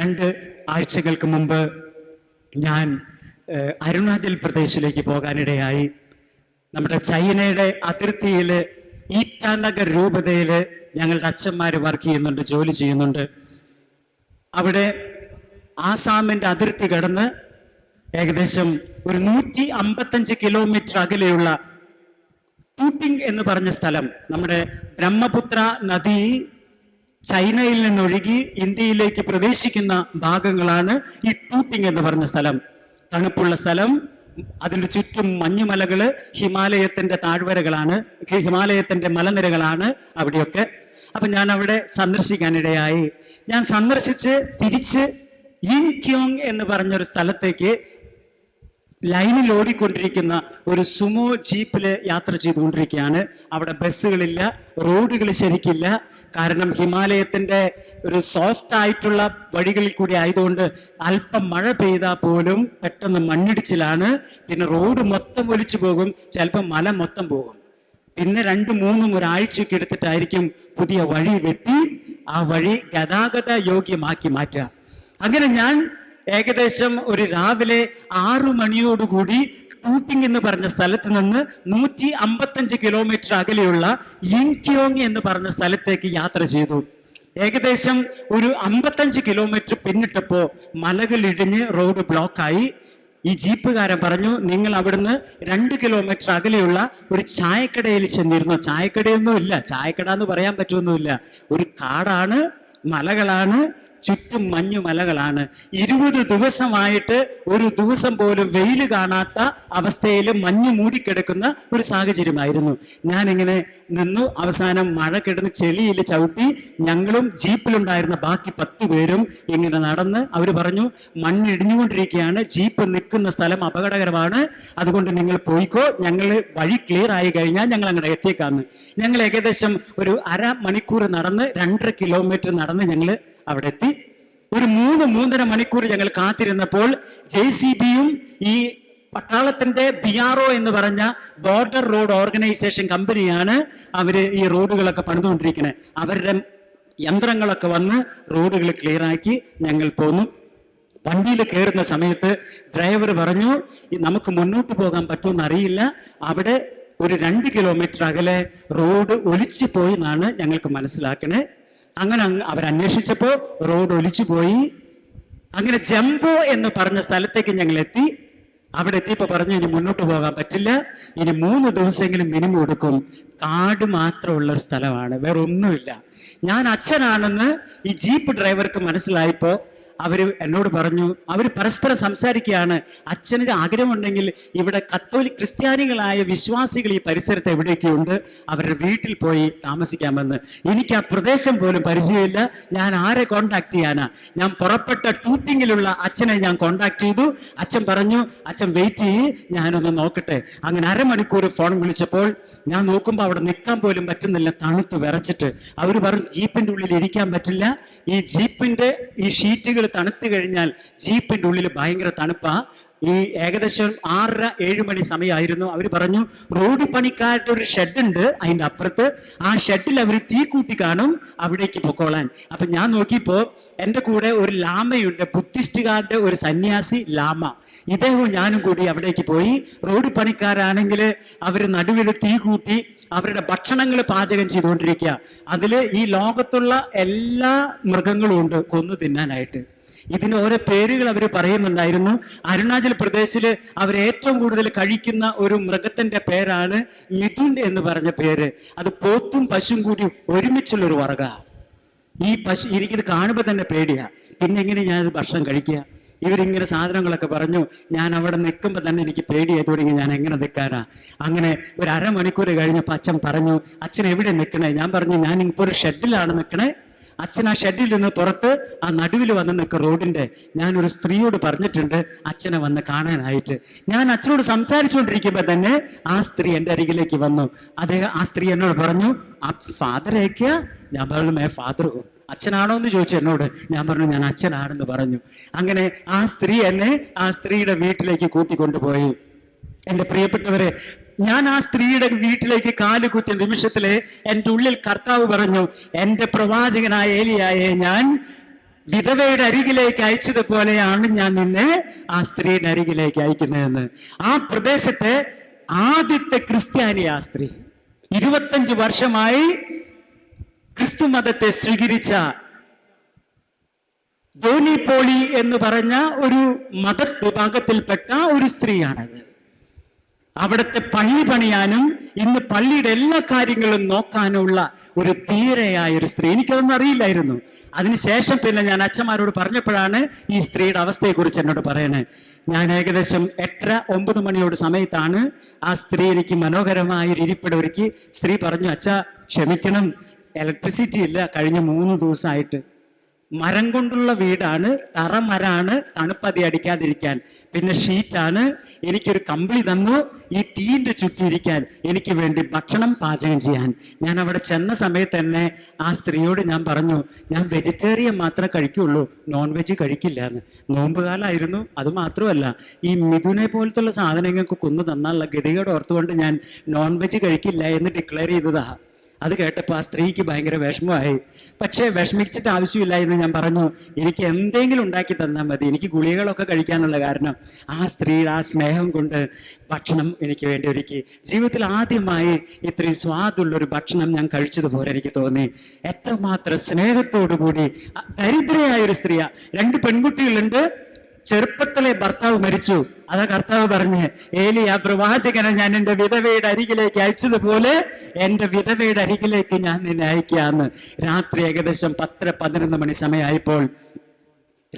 രണ്ട് ആഴ്ചകൾക്ക് മുമ്പ് ഞാൻ അരുണാചൽ പ്രദേശിലേക്ക് പോകാനിടയായി. നമ്മുടെ ചൈനയുടെ അതിർത്തിയിൽ ഈറ്റാനഗർ രൂപതയിൽ ഞങ്ങളുടെ അച്ഛന്മാർ വർക്ക് ചെയ്യുന്നുണ്ട് ജോലി ചെയ്യുന്നുണ്ട്. അവിടെ ആസാമിന്റെ അതിർത്തി കടന്ന് ഏകദേശം ഒരു നൂറ്റി അമ്പത്തഞ്ച് കിലോമീറ്റർ അകലെയുള്ള ടൂട്ടിംഗ് എന്ന് പറഞ്ഞ സ്ഥലം നമ്മുടെ ബ്രഹ്മപുത്ര നദി ചൈനയിൽ നിന്നൊഴുകി ഇന്ത്യയിലേക്ക് പ്രവേശിക്കുന്ന ഭാഗങ്ങളാണ് ഈ ടൂട്ടിങ് എന്ന് പറഞ്ഞ സ്ഥലം. തണുപ്പുള്ള സ്ഥലം അതിന്റെ ചുറ്റും മഞ്ഞുമലകൾ ഹിമാലയത്തിന്റെ താഴ്വരകളാണ് ഹിമാലയത്തിന്റെ മലനിരകളാണ് അവിടെയൊക്കെ. അപ്പൊ ഞാൻ അവിടെ സന്ദർശിക്കാനിടയായി. ഞാൻ സന്ദർശിച്ച് തിരിച്ച് ഇൻക്യോങ് എന്ന് പറഞ്ഞൊരു സ്ഥലത്തേക്ക് ലൈനിൽ ഓടിക്കൊണ്ടിരിക്കുന്ന ഒരു സുമോ ജീപ്പിൽ യാത്ര ചെയ്തുകൊണ്ടിരിക്കുകയാണ്. അവിടെ ബസ്സുകളില്ല റോഡുകൾ ശരിക്കില്ല. കാരണം ഹിമാലയത്തിന്റെ ഒരു സോഫ്റ്റ് ആയിട്ടുള്ള വഴികളിൽ കൂടി ആയതുകൊണ്ട് അല്പം മഴ പെയ്താൽ പോലും പെട്ടെന്ന് മണ്ണിടിച്ചിലാണ്. പിന്നെ റോഡ് മൊത്തം ഒലിച്ചു പോകും ചിലപ്പോൾ മല മൊത്തം പോകും. പിന്നെ രണ്ടും മൂന്നും ഒരാഴ്ചയൊക്കെ എടുത്തിട്ടായിരിക്കും പുതിയ വഴി വെട്ടി ആ വഴി ഗതാഗത യോഗ്യമാക്കി മാറ്റുക. അങ്ങനെ ഞാൻ ഏകദേശം ഒരു രാവിലെ ആറു മണിയോടുകൂടി ടൂട്ടിംഗ് എന്ന് പറഞ്ഞ സ്ഥലത്ത് നിന്ന് നൂറ്റി അമ്പത്തഞ്ച് കിലോമീറ്റർ അകലെയുള്ള യിൻക്യോങ് എന്ന് പറഞ്ഞ സ്ഥലത്തേക്ക് യാത്ര ചെയ്തു. ഏകദേശം ഒരു അമ്പത്തഞ്ച് കിലോമീറ്റർ പിന്നിട്ടപ്പോ മലകൾ ഇടിഞ്ഞ് റോഡ് ബ്ലോക്കായി ഈ ജീപ്പുകാരൻ പറഞ്ഞു നിങ്ങൾ അവിടുന്ന് രണ്ട് കിലോമീറ്റർ അകലെയുള്ള ഒരു ചായക്കടയിൽ ചെന്നിരുന്നു? ചായക്കടയൊന്നും ഇല്ല ചായക്കട എന്ന് പറയാൻ പറ്റുമൊന്നുമില്ല. ഒരു കാടാണ് മലകളാണ് ചുറ്റും മഞ്ഞു മലകളാണ്. ഇരുപത് ദിവസമായിട്ട് ഒരു ദിവസം പോലും വെയിൽ കാണാത്ത അവസ്ഥയിൽ മഞ്ഞ് മൂടിക്കിടക്കുന്ന ഒരു സാഹചര്യമായിരുന്നു. ഞാനിങ്ങനെ നിന്നു അവസാനം മഴ കിടന്ന് ചെളിയിൽ ചവിട്ടി ഞങ്ങളും ജീപ്പിലുണ്ടായിരുന്ന ബാക്കി പത്ത് പേരും ഇങ്ങനെ നടന്ന് അവർ പറഞ്ഞു മണ്ണ് ഇടിഞ്ഞുകൊണ്ടിരിക്കുകയാണ് ജീപ്പ് നിൽക്കുന്ന സ്ഥലം അപകടകരമാണ് അതുകൊണ്ട് നിങ്ങൾ പോയിക്കോ ഞങ്ങൾ വഴി ക്ലിയർ ആയി കഴിഞ്ഞാൽ ഞങ്ങൾ അങ്ങോട്ട് എത്തിയേക്കാന്ന്. ഞങ്ങൾ ഏകദേശം ഒരു അര മണിക്കൂർ നടന്ന് രണ്ടര കിലോമീറ്റർ നടന്ന് ഞങ്ങൾ അവിടെ എത്തി ഒരു മൂന്ന് മൂന്നര മണിക്കൂർ ഞങ്ങൾ കാത്തിരുന്നപ്പോൾ ജെ സി ബിയും ഈ പട്ടാളത്തിന്റെ ബി ആർ ഒ എന്ന് പറഞ്ഞ ബോർഡർ റോഡ് ഓർഗനൈസേഷൻ കമ്പനിയാണ് അവർ ഈ റോഡുകളൊക്കെ പണിതുകൊണ്ടിരിക്കുന്നത് അവരുടെ യന്ത്രങ്ങളൊക്കെ വന്ന് റോഡുകൾ ക്ലിയർ ആക്കി ഞങ്ങൾ പോന്നു. വണ്ടിയിൽ കയറുന്ന സമയത്ത് ഡ്രൈവർ പറഞ്ഞു നമുക്ക് മുന്നോട്ട് പോകാൻ പറ്റുമെന്ന് അറിയില്ല. അവിടെ ഒരു രണ്ട് കിലോമീറ്റർ അകലെ റോഡ് ഒലിച്ചു പോയി എന്നാണ് ഞങ്ങൾക്ക് മനസ്സിലാക്കണേ. അങ്ങനെ അവരന്വേഷിച്ചപ്പോൾ റോഡ് ഒലിച്ചു പോയി. അങ്ങനെ ജംബോ എന്ന് പറഞ്ഞ സ്ഥലത്തേക്ക് ഞങ്ങൾ എത്തി. അവിടെ എത്തിയപ്പോ പറഞ്ഞു ഇനി മുന്നോട്ട് പോകാൻ പറ്റില്ല. ഇനി മൂന്ന് ദിവസമെങ്കിലും മിനിമം എടുക്കും. കാട് മാത്രമുള്ള ഒരു സ്ഥലമാണ്. വേറെ ഒന്നുമില്ല ഞാൻ അച്ഛനാണെന്ന് ഈ ജീപ്പ് ഡ്രൈവർക്ക് മനസ്സിലായപ്പോ അവർ എന്നോട് പറഞ്ഞു അവർ പരസ്പരം സംസാരിക്കുകയാണ്. അച്ഛന് ആഗ്രഹമുണ്ടെങ്കിൽ ഇവിടെ കത്തോലിക് ക്രിസ്ത്യാനികളായ വിശ്വാസികൾ ഈ പരിസരത്ത് എവിടെയൊക്കെയുണ്ട് അവരുടെ വീട്ടിൽ പോയി താമസിക്കാമെന്ന്. എനിക്ക് ആ പ്രദേശം പോലും പരിചയമില്ല. ഞാൻ ആരെ കോണ്ടാക്ട് ചെയ്യാനാ? ഞാൻ പുറപ്പെട്ട ടൂട്ടിങ്ങിലുള്ള അച്ഛനെ ഞാൻ കോണ്ടാക്ട് ചെയ്തു. അച്ഛൻ പറഞ്ഞു അച്ഛൻ വെയിറ്റ് ചെയ്യ് ഞാനൊന്ന് നോക്കട്ടെ. അങ്ങനെ അരമണിക്കൂർ ഫോൺ വിളിച്ചപ്പോൾ ഞാൻ നോക്കുമ്പോൾ അവിടെ നിൽക്കാൻ പോലും പറ്റുന്നില്ല തണുത്ത് വിറച്ചിട്ട്. അവർ പറഞ്ഞു ജീപ്പിന്റെ ഉള്ളിൽ ഇരിക്കാൻ പറ്റില്ല. ഈ ജീപ്പിന്റെ ഈ ഷീറ്റുകൾ തണുത്ത് കഴിഞ്ഞാൽ ജീപ്പിന്റെ ഉള്ളിൽ ഭയങ്കര തണുപ്പാ. ഈ ഏകദേശം ആറര ഏഴ് മണി സമയമായിരുന്നു അവർ പറഞ്ഞു റോഡ് പണിക്കാരുടെ ഒരു ഷെഡ് ഉണ്ട് അതിന്റെ അപ്പുറത്ത്. ആ ഷെഡിൽ അവർ തീ കൂട്ടി കാണും അവിടേക്ക് പൊക്കോളാൻ. അപ്പൊ ഞാൻ നോക്കിയപ്പോ എന്റെ കൂടെ ഒരു ലാമയുണ്ട് ബുദ്ധിസ്റ്റുകാരുടെ ഒരു സന്യാസി ലാമ. ഇദ്ദേഹവും ഞാനും കൂടി അവിടേക്ക് പോയി. റോഡ് പണിക്കാരാണെങ്കിൽ അവർ നടുവിൽ തീ കൂട്ടി അവരുടെ ഭക്ഷണങ്ങൾ പാചകം ചെയ്തുകൊണ്ടിരിക്കുക. അതിൽ ഈ ലോകത്തുള്ള എല്ലാ മൃഗങ്ങളും ഉണ്ട് കൊന്നു തിന്നാനായിട്ട്. ഇതിന് ഓരോ പേരുകൾ അവർ പറയുന്നുണ്ടായിരുന്നു. അരുണാചൽ പ്രദേശിൽ അവർ ഏറ്റവും കൂടുതൽ കഴിക്കുന്ന ഒരു മൃഗത്തിന്റെ പേരാണ് മിഥുൻ എന്ന് പറഞ്ഞ പേര്. അത് പോത്തും പശുവും കൂടി ഒരുമിച്ചുള്ള ഒരു വർഗ ഈ പശു എനിക്കിത് കാണുമ്പോൾ തന്നെ പേടിയാ. പിന്നെ എങ്ങനെ ഞാനിത് ഭക്ഷണം കഴിക്കുക? ഇവരിങ്ങനെ സാധനങ്ങളൊക്കെ പറഞ്ഞു ഞാൻ അവിടെ നിൽക്കുമ്പോൾ തന്നെ എനിക്ക് പേടിയായി തുടങ്ങി ഞാൻ എങ്ങനെ നിൽക്കാനാ? അങ്ങനെ ഒരു അരമണിക്കൂർ കഴിഞ്ഞപ്പോൾ അച്ഛൻ പറഞ്ഞു അച്ഛൻ എവിടെ നിൽക്കണേ? ഞാൻ പറഞ്ഞു ഞാൻ ഇപ്പോൾ ഒരു ഷെഡിലാണ് നിൽക്കണേ. അച്ഛൻ ആ ഷെഡിൽ നിന്ന് പുറത്ത് ആ നടുവിൽ വന്ന് നിൽക്കുക റോഡിന്റെ ഞാൻ ഒരു സ്ത്രീയോട് പറഞ്ഞിട്ടുണ്ട് അച്ഛനെ വന്ന് കാണാനായിട്ട്. ഞാൻ അച്ഛനോട് സംസാരിച്ചുകൊണ്ടിരിക്കുമ്പോൾ തന്നെ ആ സ്ത്രീ എന്റെ അരികിലേക്ക് വന്നു. അദ്ദേഹം ആ സ്ത്രീ എന്നോട് പറഞ്ഞു ആ ഫാദറേക്കാ ഞാൻ പറഞ്ഞു മേ ഫാദർ അച്ഛനാണോ? എന്ന് ചോദിച്ചു എന്നോട്. ഞാൻ പറഞ്ഞു ഞാൻ അച്ഛനാണെന്ന് പറഞ്ഞു. അങ്ങനെ ആ സ്ത്രീ എന്നെ ആ സ്ത്രീയുടെ വീട്ടിലേക്ക് കൂട്ടിക്കൊണ്ടുപോയി. എന്റെ പ്രിയപ്പെട്ടവരെ ഞാൻ ആ സ്ത്രീയുടെ വീട്ടിലേക്ക് കാൽ കുത്തിയ നിമിഷത്തിലെ എന്റെ ഉള്ളിൽ കർത്താവ് പറഞ്ഞു എന്റെ പ്രവാചകനായ ഏലിയായെ ഞാൻ വിധവയുടെ അരികിലേക്ക് അയച്ചതുപോലെയാണ് ഞാൻ നിന്നെ ആ സ്ത്രീയുടെ അരികിലേക്ക് അയക്കുന്നതെന്ന്. ആ പ്രദേശത്തെ ആദ്യത്തെ ക്രിസ്ത്യാനി ആ സ്ത്രീ. ഇരുപത്തഞ്ച് വർഷമായി ക്രിസ്തു മതത്തെ സ്വീകരിച്ച ധോനി പോളി എന്ന് പറഞ്ഞ ഒരു മത വിഭാഗത്തിൽപ്പെട്ട ഒരു സ്ത്രീയാണത്. അവിടുത്തെ പള്ളി പണിയാനും ഇന്ന് പള്ളിയുടെ എല്ലാ കാര്യങ്ങളും നോക്കാനുള്ള ഒരു തീരയായ ഒരു സ്ത്രീ. എനിക്കതൊന്നും അറിയില്ലായിരുന്നു. അതിനുശേഷം പിന്നെ ഞാൻ അച്ഛന്മാരോട് പറഞ്ഞപ്പോഴാണ് ഈ സ്ത്രീയുടെ അവസ്ഥയെക്കുറിച്ച് എന്നോട് പറയണേ. ഞാൻ ഏകദേശം എട്ടര ഒമ്പത് മണിയോട് സമയത്താണ് ആ സ്ത്രീ എനിക്ക് മനോഹരമായ ഒരു ഒരുക്കി സ്ത്രീ പറഞ്ഞു അച്ഛ ക്ഷമിക്കണം. ഇലക്ട്രിസിറ്റി ഇല്ല. കഴിഞ്ഞ മൂന്ന് ദിവസമായിട്ട് മരം കൊണ്ടുള്ള വീടാണ്. തറമരാണ് തണുപ്പതി അടിക്കാതിരിക്കാൻ. പിന്നെ ഷീറ്റാണ്. എനിക്കൊരു കമ്പിളി തന്നു. ഈ തീന്റെ ചുറ്റിയിരിക്കാൻ എനിക്ക് വേണ്ടി ഭക്ഷണം പാചകം ചെയ്യാൻ. ഞാൻ അവിടെ ചെന്ന സമയത്ത് തന്നെ ആ സ്ത്രീയോട് ഞാൻ പറഞ്ഞു ഞാൻ വെജിറ്റേറിയൻ മാത്രമേ കഴിക്കുള്ളൂ. നോൺ വെജ് കഴിക്കില്ല എന്ന്. നോമ്പുകാലായിരുന്നു. അത് മാത്രമല്ല ഈ മിഥുനെ പോലത്തുള്ള സാധനങ്ങൾക്ക് കൊന്നു തന്നുള്ള ഗതികേട് ഓർത്തുകൊണ്ട് ഞാൻ നോൺ വെജ് കഴിക്കില്ല എന്ന് ഡിക്ലെയർ ചെയ്തതാ. അത് കേട്ടപ്പോൾ ആ സ്ത്രീക്ക് ഭയങ്കര വിഷമമായി. പക്ഷേ വിഷമിച്ചിട്ട് ആവശ്യമില്ല എന്ന് ഞാൻ പറഞ്ഞു എനിക്ക് എന്തെങ്കിലും ഉണ്ടാക്കി തന്നാൽ മതി. എനിക്ക് ഗുളികകളൊക്കെ കഴിക്കാനുള്ള കാരണം. ആ സ്ത്രീയുടെ ആ സ്നേഹം കൊണ്ട് ഭക്ഷണം എനിക്ക് വേണ്ടി ഒരുക്കി. ജീവിതത്തിൽ ആദ്യമായി ഇത്രയും സ്വാദുള്ളൊരു ഭക്ഷണം ഞാൻ കഴിച്ചതുപോലെ എനിക്ക് തോന്നി. എത്രമാത്രം സ്നേഹത്തോടു കൂടി ദരിദ്രയായ ഒരു സ്ത്രീയാണ് രണ്ട് പെൺകുട്ടികളുണ്ട് ചെറുപ്പത്തിലെ ഭർത്താവ് മരിച്ചു. അതാ കർത്താവ് പറഞ്ഞ് ഏലി ആ പ്രവാചകനെ ഞാൻ എന്റെ വിധവയുടെ അരികിലേക്ക് അയച്ചതുപോലെ എന്റെ വിധവയുടെ അരികിലേക്ക് ഞാൻ നിന്നെ അയക്കാന്ന് രാത്രി ഏകദേശം പത്തര പതിനൊന്ന് മണി സമയമായപ്പോൾ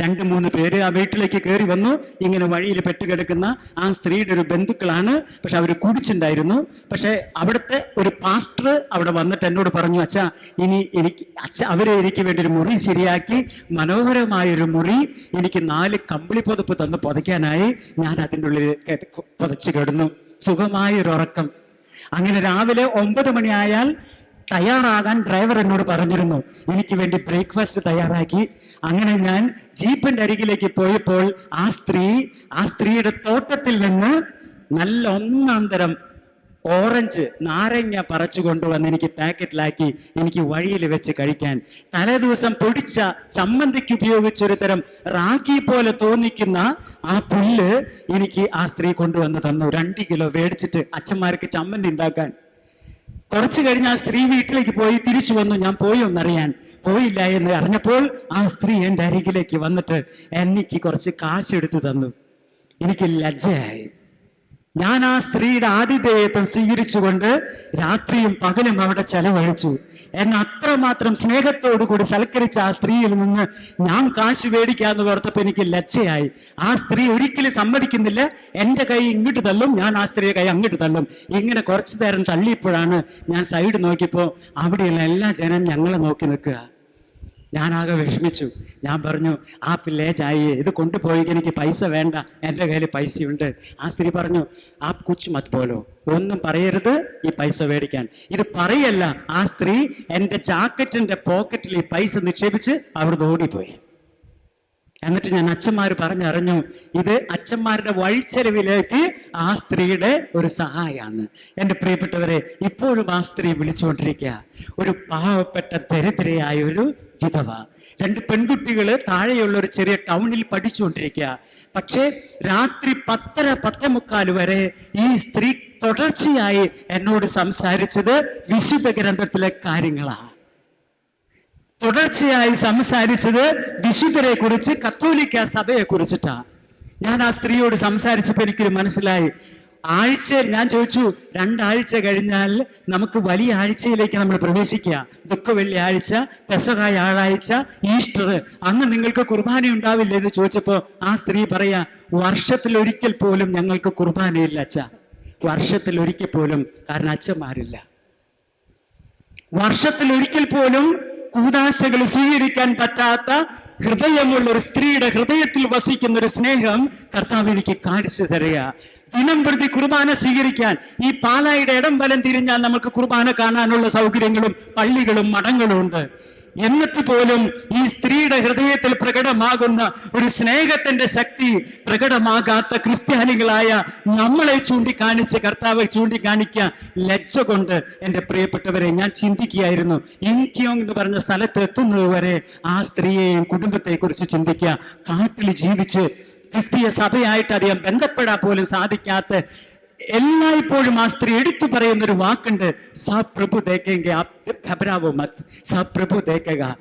രണ്ട് മൂന്ന് പേര് ആ വീട്ടിലേക്ക് കയറി വന്നു. ഇങ്ങനെ വഴിയിൽ പെട്ടുകിടക്കുന്ന ആ സ്ത്രീയുടെ ഒരു ബന്ധുക്കളാണ്. പക്ഷെ അവർ കുടിച്ചിട്ടുണ്ടായിരുന്നു പക്ഷെ അവിടുത്തെ ഒരു പാസ്റ്റർ അവിടെ വന്നിട്ട് എന്നോട് പറഞ്ഞു അച്ഛ ഇനി എനിക്ക് അച്ഛ അവരെ എനിക്ക് വേണ്ടി ഒരു മുറി ശരിയാക്കി. മനോഹരമായൊരു മുറി. എനിക്ക് നാല് കമ്പിളി പുതപ്പ് തന്ന് പുതയ്ക്കാനായി ഞാൻ അതിന്റെ ഉള്ളിൽ പുതച്ചു കിടന്നു. സുഖമായൊരുറക്കം അങ്ങനെ രാവിലെ ഒമ്പത് മണിയായാൽ തയ്യാറാകാൻ ഡ്രൈവർ എന്നോട് പറഞ്ഞിരുന്നു. എനിക്ക് വേണ്ടി ബ്രേക്ക്ഫാസ്റ്റ് തയ്യാറാക്കി. അങ്ങനെ ഞാൻ ജീപ്പിന്റെ അരികിലേക്ക് പോയപ്പോൾ ആ സ്ത്രീ ആ സ്ത്രീയുടെ തോട്ടത്തിൽ നിന്ന് നല്ല ഒന്നാന്തരം ഓറഞ്ച് നാരങ്ങ പറിച്ചു കൊണ്ടുവന്ന് എനിക്ക് പാക്കറ്റിലാക്കി എനിക്ക് വഴിയിൽ വെച്ച് കഴിക്കാൻ. തലേ ദിവസം പൊടിച്ച ചമ്മന്തിക്ക് ഉപയോഗിച്ച ഒരു തരം റാഗി പോലെ തോന്നിക്കുന്ന ആ പുല്ല് എനിക്ക് ആ സ്ത്രീ കൊണ്ടുവന്ന് തന്നു. രണ്ട് കിലോ മേടിച്ചിട്ട് അച്ഛന്മാർക്ക് ചമ്മന്തി ഉണ്ടാക്കാൻ. കുറച്ചു കഴിഞ്ഞ് ആ സ്ത്രീ വീട്ടിലേക്ക് പോയി തിരിച്ചു വന്നു. ഞാൻ പോയി ഒന്നറിയാൻ. പോയില്ല എന്ന് അറിഞ്ഞപ്പോൾ ആ സ്ത്രീ എന്റെ അരികിലേക്ക് വന്നിട്ട് എനിക്ക് കുറച്ച് കാശ് എടുത്തു തന്നു. എനിക്ക് ലജ്ജയായി. ഞാൻ ആ സ്ത്രീയുടെ ആതിഥേയത്വം സ്വീകരിച്ചുകൊണ്ട് രാത്രിയും പകലും അവിടെ ചെലവഴിച്ചു. എന്നെ അത്രമാത്രം സ്നേഹത്തോടു കൂടി സൽക്കരിച്ച ആ സ്ത്രീയിൽ നിന്ന് ഞാൻ കാശ് മേടിക്കാന്ന് പറഞ്ഞപ്പോ എനിക്ക് ലജ്ജയായി. ആ സ്ത്രീ ഒരിക്കലും സമ്മതിക്കുന്നില്ല. എന്റെ കൈ ഇങ്ങോട്ട് തള്ളും ഞാൻ ആ സ്ത്രീയെ കൈ അങ്ങോട്ട് തള്ളും. ഇങ്ങനെ കുറച്ചു നേരം തള്ളിയപ്പോഴാണ് ഞാൻ സൈഡ് നോക്കിയപ്പോ അവിടെയുള്ള എല്ലാ ജനം ഞങ്ങളെ നോക്കി നിൽക്കുക. ഞാനാകെ വിഷമിച്ചു. ഞാൻ പറഞ്ഞു ആ പിള്ളേ ചായയെ ഇത് കൊണ്ടുപോയി എനിക്ക് പൈസ വേണ്ട. എന്റെ കയ്യിൽ പൈസയുണ്ട്. ആ സ്ത്രീ പറഞ്ഞു ആ കുച്ച് മത് പോലോ ഒന്നും പറയരുത് ഈ പൈസ മേടിക്കാൻ. ഇത് പറയല്ല. ആ സ്ത്രീ എന്റെ ജാക്കറ്റിന്റെ പോക്കറ്റിൽ ഈ പൈസ നിക്ഷേപിച്ച് അവിടുന്ന് ഓടിപ്പോയി. എന്നിട്ട് ഞാൻ അച്ഛന്മാർ പറഞ്ഞറിഞ്ഞു ഇത് അച്ഛന്മാരുടെ വഴിച്ചെലവിലേക്ക് ആ സ്ത്രീയുടെ ഒരു സഹായമാണ് എന്റെ പ്രിയപ്പെട്ടവരെ ഇപ്പോഴും ആ സ്ത്രീ വിളിച്ചുകൊണ്ടിരിക്കുക. ഒരു പാവപ്പെട്ട ദരിദ്രയായ ഒരു വിധവ. രണ്ട് പെൺകുട്ടികൾ താഴെയുള്ള ഒരു ചെറിയ ടൗണിൽ പഠിച്ചുകൊണ്ടിരിക്കുക. പക്ഷേ രാത്രി പത്തര പത്തേ വരെ ഈ സ്ത്രീ തുടർച്ചയായി എന്നോട് സംസാരിച്ചത് വിശുദ്ധ ഗ്രന്ഥത്തിലെ കാര്യങ്ങളാണ് തുടർച്ചയായി സംസാരിച്ചത് വിശുദ്ധരെ കുറിച്ച് കത്തോലിക്ക സഭയെ കുറിച്ചിട്ടാണ് ഞാൻ ആ സ്ത്രീയോട് സംസാരിച്ചപ്പോൾ എനിക്ക് മനസ്സിലായി. ആഴ്ച ഞാൻ ചോദിച്ചു രണ്ടാഴ്ച കഴിഞ്ഞാൽ നമുക്ക് വലിയ ആഴ്ചയിലേക്ക് നമ്മൾ പ്രവേശിക്കുക. ദുഃഖ വെള്ളിയാഴ്ച പെസകായ ആഴാഴ്ച ഈസ്റ്റർ. അന്ന് നിങ്ങൾക്ക് കുർബാന ഉണ്ടാവില്ല എന്ന് ചോദിച്ചപ്പോൾ ആ സ്ത്രീ പറയാ വർഷത്തിൽ ഒരിക്കൽ പോലും ഞങ്ങൾക്ക് കുർബാനയില്ല അച്ഛ. വർഷത്തിൽ ഒരിക്കൽ പോലും കാരണം അച്ഛന്മാരില്ല. വർഷത്തിൽ ഒരിക്കൽ പോലും കൂതാശകൾ സ്വീകരിക്കാൻ പറ്റാത്ത ഹൃദയമുള്ള ഒരു സ്ത്രീയുടെ ഹൃദയത്തിൽ വസിക്കുന്ന ഒരു സ്നേഹം കർത്താവ് എനിക്ക് കാണിച്ചു തരിക. ദിനം പ്രതി കുർബാന സ്വീകരിക്കാൻ ഈ പാലായുടെ ഇടം വലം തിരിഞ്ഞാൽ നമുക്ക് കുർബാന കാണാനുള്ള സൗകര്യങ്ങളും പള്ളികളും മഠങ്ങളും ഉണ്ട്. എന്നിട്ട് പോലും ഈ സ്ത്രീയുടെ ഹൃദയത്തിൽ പ്രകടമാകുന്ന ഒരു സ്നേഹത്തിന്റെ ശക്തി പ്രകടമാകാത്ത ക്രിസ്ത്യാനികളായ നമ്മളെ ചൂണ്ടിക്കാണിച്ച് കർത്താവ് ചൂണ്ടിക്കാണിക്കുക ലജ്ജ കൊണ്ട് എന്റെ പ്രിയപ്പെട്ടവരെ ഞാൻ ചിന്തിക്കുകയായിരുന്നു ഇൻക്യോങ് എന്ന് പറഞ്ഞ സ്ഥലത്ത് എത്തുന്നത് വരെ ആ സ്ത്രീയെയും കുടുംബത്തെക്കുറിച്ച് ചിന്തിക്കുക. കാട്ടിൽ ജീവിച്ച് ക്രിസ്തീയ സഭയായിട്ട് അധികം ബന്ധപ്പെടാൻ പോലും സാധിക്കാത്ത എല്ലായ്പ്പോഴും ആ സ്ത്രീ എടുത്തു പറയുന്ന ഒരു വാക്കുണ്ട്. സപ്രഭു പ്രഭു തേക്കെങ്ക ഘബരാവോ മത്. സ പ്രഭു തേക്കുക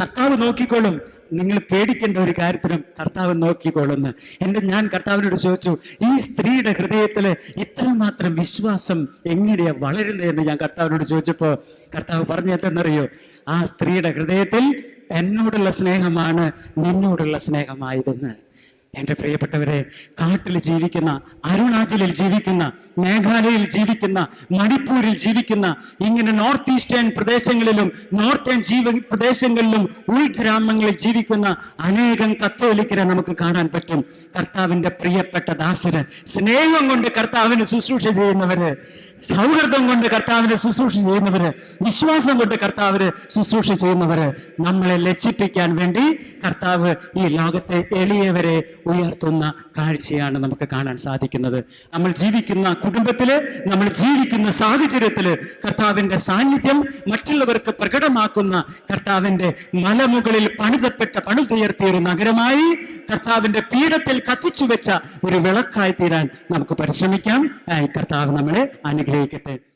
കർത്താവ് നോക്കിക്കോളും. നിങ്ങൾ പേടിക്കേണ്ട ഒരു കാര്യത്തിനും കർത്താവ് നോക്കിക്കോളുന്ന്. എന്റെ ഞാൻ കർത്താവിനോട് ചോദിച്ചു ഈ സ്ത്രീയുടെ ഹൃദയത്തിൽ ഇത്രമാത്രം വിശ്വാസം എങ്ങനെയാ വളരുന്നതെന്ന് ഞാൻ കർത്താവിനോട് ചോദിച്ചപ്പോൾ കർത്താവ് പറഞ്ഞു എന്തെന്നറിയോ? ആ സ്ത്രീയുടെ ഹൃദയത്തിൽ എന്നോടുള്ള സ്നേഹമാണ് നിന്നോടുള്ള സ്നേഹമായതെന്ന്. എന്റെ പ്രിയപ്പെട്ടവരെ കാട്ടിൽ ജീവിക്കുന്ന അരുണാചലിൽ ജീവിക്കുന്ന മേഘാലയയിൽ ജീവിക്കുന്ന മണിപ്പൂരിൽ ജീവിക്കുന്ന ഇങ്ങനെ നോർത്ത് ഈസ്റ്റേൺ പ്രദേശങ്ങളിലും നോർത്ത് ജീവ പ്രദേശങ്ങളിലും ഉൾഗ്രാമങ്ങളിൽ ജീവിക്കുന്ന അനേകം കത്തോലിക്കരെ നമുക്ക് കാണാൻ പറ്റും. കർത്താവിന്റെ പ്രിയപ്പെട്ട ദാസര് സ്നേഹം കൊണ്ട് കർത്താവിന് ശുശ്രൂഷ ചെയ്യുന്നവര് സൗഹൃദം കൊണ്ട് കർത്താവിനെ ശുശ്രൂഷ ചെയ്യുന്നവര് വിശ്വാസം കൊണ്ട് കർത്താവിനെ ശുശ്രൂഷ ചെയ്യുന്നവര് നമ്മളെ ലജ്ജിപ്പിക്കാൻ വേണ്ടി കർത്താവ് ഈ ലോകത്തെ എളിയവരെ ഉയർത്തുന്ന കാഴ്ചയാണ് നമുക്ക് കാണാൻ സാധിക്കുന്നത്. നമ്മൾ ജീവിക്കുന്ന കുടുംബത്തിൽ നമ്മൾ ജീവിക്കുന്ന സാഹചര്യത്തിൽ കർത്താവിന്റെ സാന്നിധ്യം മറ്റുള്ളവർക്ക് പ്രകടമാക്കുന്ന കർത്താവിന്റെ മലമുകളിൽ പണിതപ്പെട്ട പണിതുയർത്തിയ ഒരു നഗരമായി കർത്താവിന്റെ പീഠത്തിൽ കത്തിച്ചു വെച്ച ഒരു വിളക്കായി തീരാൻ നമുക്ക് പരിശ്രമിക്കാം. കർത്താവ് നമ്മളെ cree que